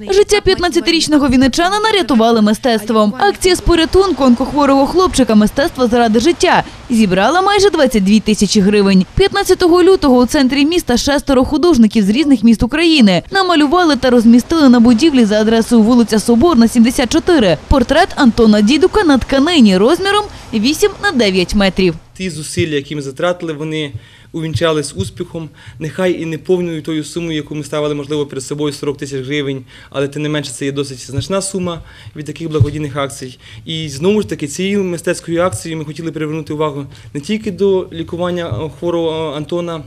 Життя 15-річного вінничанина рятували мистецтвом. Акція з порятунку онкохворого хлопчика «Мистецтво заради життя» зібрала майже 22 тисячі гривень. 15 лютого у центрі міста шестеро художників з різних міст України намалювали та розмістили на будівлі за адресою вулиця Соборна, 74 портрет Антона Дідука на тканині розміром 8 на 9 метрів. Ті зусилля, які ми затратили, вони увінчались успіхом. Нехай і не повною тою сумою, яку ми ставили, можливо, перед собою 40 тисяч гривень, але тим не менше це є досить значна сума від таких благодійних акцій. І знову ж таки, цією мистецькою акцією ми хотіли привернути увагу не тільки до лікування хворого Антона.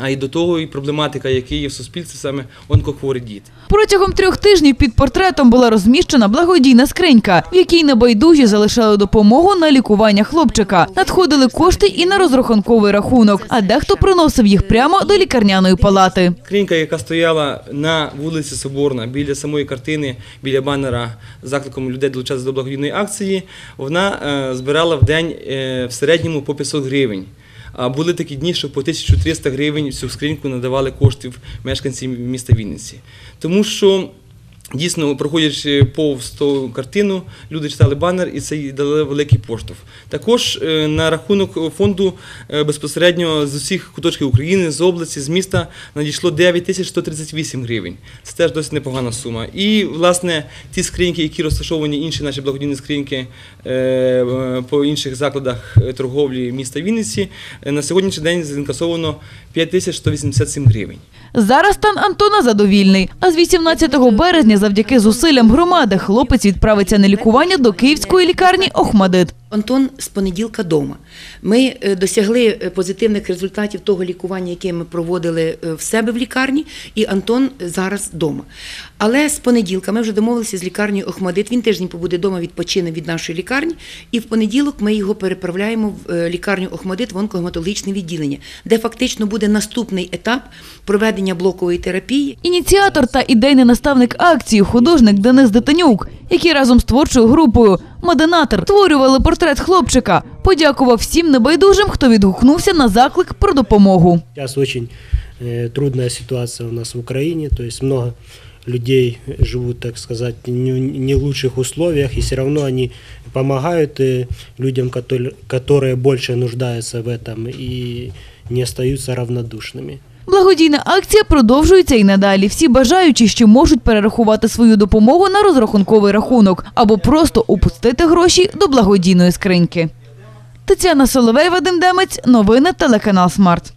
А й до того, і проблематика, яка є в суспільстві, саме онкохворі діти. Протягом трьох тижнів під портретом була розміщена благодійна скринька, в якій небайдужі залишали допомогу на лікування хлопчика. Надходили кошти і на розрахунковий рахунок, а дехто приносив їх прямо до лікарняної палати. Скринька, яка стояла на вулиці Соборна біля самої картини, біля банера з закликом людей долучатися до благодійної акції, вона е, збирала в день е, в середньому по 500 гривень. А були такі дні, що по 1300 гривень всю скриньку надавали коштів мешканці міста Вінниці. Тому що Дійсно, проходячи повз ту картину, люди читали банер і це їй дали великий поштовх. Також е, на рахунок фонду е, безпосередньо з усіх куточків України, з області, з міста надійшло 9138 гривень. Це теж досить непогана сума. І, власне, ті скриньки, які розташовані, інші наші благодійні скриньки е, по інших закладах торговлі міста Вінниці, на сьогоднішній день зінкасовано 5187 гривень. Зараз стан Антона задовільний. А з 18 березня, завдяки зусиллям громади, хлопець відправиться на лікування до київської лікарні Охмадит. Антон з понеділка вдома. Ми е, досягли е, позитивних результатів того лікування, яке ми проводили е, в себе в лікарні, і Антон зараз вдома. Але з понеділка ми вже домовилися з лікарнею Охмадит. Він тиждень побуде вдома, відпочине від нашої лікарні, і в понеділок ми його переправляємо в лікарню Охмадит в онкогематологічне відділення, де фактично буде наступний етап проведення блокової терапії. Ініціатор та ідейний наставник акції, художник Денис Детанюк, який разом з творчою групою Маденатор створювали портрет хлопчика. Подякував всім небайдужим, хто відгукнувся на заклик про допомогу. Сейчас очень э, трудная ситуация у нас в Украине, то есть много людей живут, так сказать, не, не в лучших условиях, и все равно они помогают э, людям, которые, которые больше нуждаются в этом и не остаются равнодушными. Благодійна акція продовжується і надалі. Всі бажаючі, що можуть перерахувати свою допомогу на розрахунковий рахунок або просто упустити гроші до благодійної скриньки. Тетяна Соловей, Вадим Демець, новини телеканал Смарт.